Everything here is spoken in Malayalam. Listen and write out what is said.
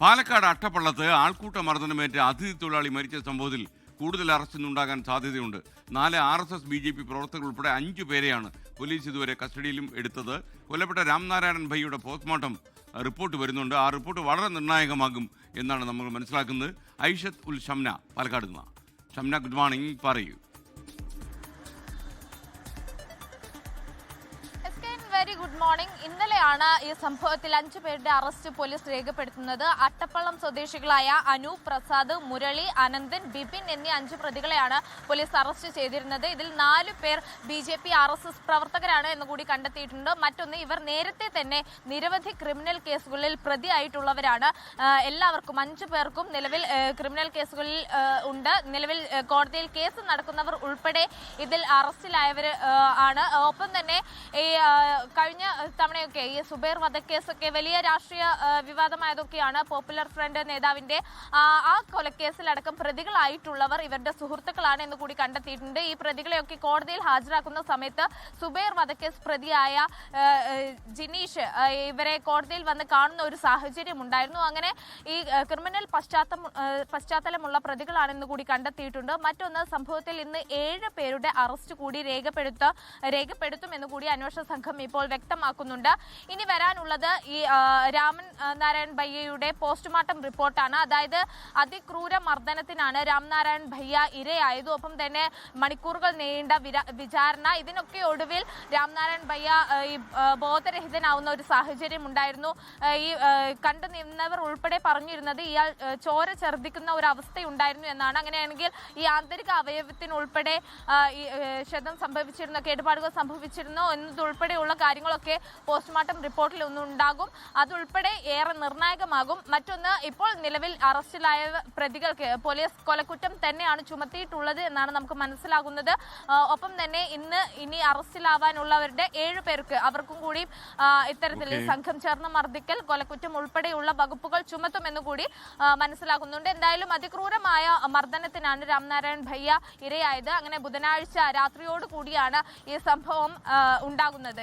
പാലക്കാട് അട്ടപ്പള്ളത്ത് ആൾക്കൂട്ട മർദ്ദനമേറ്റ് അതിഥി തൊഴിലാളി മരിച്ച സംഭവത്തിൽ കൂടുതൽ അറസ്റ്റിനുണ്ടാകാൻ സാധ്യതയുണ്ട്. നാല് R S S B J P പ്രവർത്തകർ ഉൾപ്പെടെ അഞ്ചു പേരെയാണ് പോലീസ് ഇതുവരെ കസ്റ്റഡിയിലും എടുത്തത്. കൊല്ലപ്പെട്ട രാംനാരായണൻ ഭയ്യുടെ പോസ്റ്റ്മോർട്ടം റിപ്പോർട്ട് വരുന്നുണ്ട്. ആ റിപ്പോർട്ട് വളരെ നിർണായകമാകും എന്നാണ് നമ്മൾ മനസ്സിലാക്കുന്നത്. ഐഷത്ത് ഉൽ ഷംന പാലക്കാട് നിന്ന്. Shamna good morning. പറയൂ. Very good morning. ഇന്നലെയാണ് ഈ സംഭവത്തിൽ അഞ്ചു പേരുടെ അറസ്റ്റ് പോലീസ് രേഖപ്പെടുത്തുന്നത്. അട്ടപ്പള്ളം സ്വദേശികളായ അനു പ്രസാദ് മുരളി അനന്തൻ ബിപിൻ എന്നീ അഞ്ച് പ്രതികളെയാണ് പോലീസ് അറസ്റ്റ് ചെയ്തിരുന്നത്. ഇതിൽ നാലു പേർ B J P R S S പ്രവർത്തകരാണ് എന്ന് കൂടി കണ്ടെത്തിയിട്ടുണ്ട്. മറ്റൊന്ന് ഇവർ നേരത്തെ തന്നെ നിരവധി ക്രിമിനൽ കേസുകളിൽ പ്രതിയായിട്ടുള്ളവരാണ്. എല്ലാവർക്കും അഞ്ചു പേർക്കും നിലവിൽ ക്രിമിനൽ കേസുകളിൽ ഉണ്ട്. നിലവിൽ കോടതിയിൽ കേസ് നടക്കുന്നവർ ഉൾപ്പെടെ ഇതിൽ അറസ്റ്റിലായവർ ആണ്. ഒപ്പം തന്നെ ഈ കഴിഞ്ഞ തവണയൊക്കെ ഈ സുബൈർ വധക്കേസൊക്കെ വലിയ രാഷ്ട്രീയ വിവാദമായതൊക്കെയാണ് പോപ്പുലർ ഫ്രണ്ട് നേതാവിന്റെ ആ, കൊലക്കേസിലടക്കം പ്രതികളായിട്ടുള്ളവർ ഇവരുടെ സുഹൃത്തുക്കളാണ് എന്ന് കൂടി കണ്ടെത്തിയിട്ടുണ്ട്. ഈ പ്രതികളെയൊക്കെ കോടതിയിൽ ഹാജരാക്കുന്ന സമയത്ത് സുബൈർ വധക്കേസ് പ്രതിയായ ജിനീഷ് ഇവരെ കോടതിയിൽ വന്ന് കാണുന്ന ഒരു സാഹചര്യം ഉണ്ടായിരുന്നു അങ്ങനെ ഈ ക്രിമിനൽ പശ്ചാത്തലം പശ്ചാത്തലമുള്ള പ്രതികളാണെന്ന് കൂടി കണ്ടെത്തിയിട്ടുണ്ട്. മറ്റൊന്ന് സംഭവത്തിൽ ഇന്ന് ഏഴ് പേരുടെ അറസ്റ്റ് കൂടി രേഖപ്പെടുത്ത രേഖപ്പെടുത്തുമെന്ന് കൂടി അന്വേഷണ സംഘം ഇപ്പോൾ വ്യക്തമാക്കുന്നുണ്ട് ഇനി വരാനുള്ളത് ഈ രാമൻ നാരായൺ ഭയ്യയുടെ പോസ്റ്റ്മോർട്ടം റിപ്പോർട്ടാണ്. അതായത് അതിക്രൂര മർദ്ദനത്തിനാണ് രാംനാരായൺ ഭയ്യ ഇരയായത്. ഒപ്പം തന്നെ മണിക്കൂറുകൾ നീണ്ട വിചാരണ. ഇതിനൊക്കെ ഒടുവിൽ രാംനാരായൺ ഭയ്യ ഈ ബോധരഹിതനാവുന്ന ഒരു സാഹചര്യം ഉണ്ടായിരുന്നു. ഈ കണ്ടു നിന്നവർ ഉൾപ്പെടെ പറഞ്ഞിരുന്നത് ഇയാൾ ചോര ഛർദ്ദിക്കുന്ന ഒരു അവസ്ഥയുണ്ടായിരുന്നു എന്നാണ്. അങ്ങനെയാണെങ്കിൽ ഈ ആന്തരിക അവയവത്തിനുൾപ്പെടെ ക്ഷതം സംഭവിച്ചിരുന്നോ കേടുപാടുകൾ സംഭവിച്ചിരുന്നോ എന്നതുൾപ്പെടെയുള്ള കാര്യങ്ങളൊക്കെ പോസ്റ്റ്മോർട്ടം റിപ്പോർട്ടിൽ ഒന്നും ഉണ്ടാകും. അതുൾപ്പെടെ ഏറെ നിർണായകമാകും. മറ്റൊന്ന് ഇപ്പോൾ നിലവിൽ അറസ്റ്റിലായ പ്രതികൾക്ക് പോലീസ് കൊലക്കുറ്റം തന്നെയാണ് ചുമത്തിയിട്ടുള്ളത് എന്നാണ് നമുക്ക് മനസ്സിലാകുന്നത്. ഒപ്പം തന്നെ ഇന്ന് ഇനി അറസ്റ്റിലാവാനുള്ളവരുടെ ഏഴു പേർക്ക് അവർക്കും കൂടി ഇത്തരത്തിൽ. സംഘം ചേർന്ന് മർദ്ദിക്കൽ കൊലക്കുറ്റം ഉൾപ്പെടെയുള്ള വകുപ്പുകൾ ചുമത്തുമെന്ന് കൂടി മനസ്സിലാകുന്നുണ്ട്. എന്തായാലും അതിക്രൂരമായ മർദ്ദനത്തിനാണ് രാംനാരായൺ ഭയ്യ ഇരയായത്. അങ്ങനെ ബുധനാഴ്ച രാത്രിയോട് കൂടിയാണ് ഈ സംഭവം ഉണ്ടാകുന്നത്.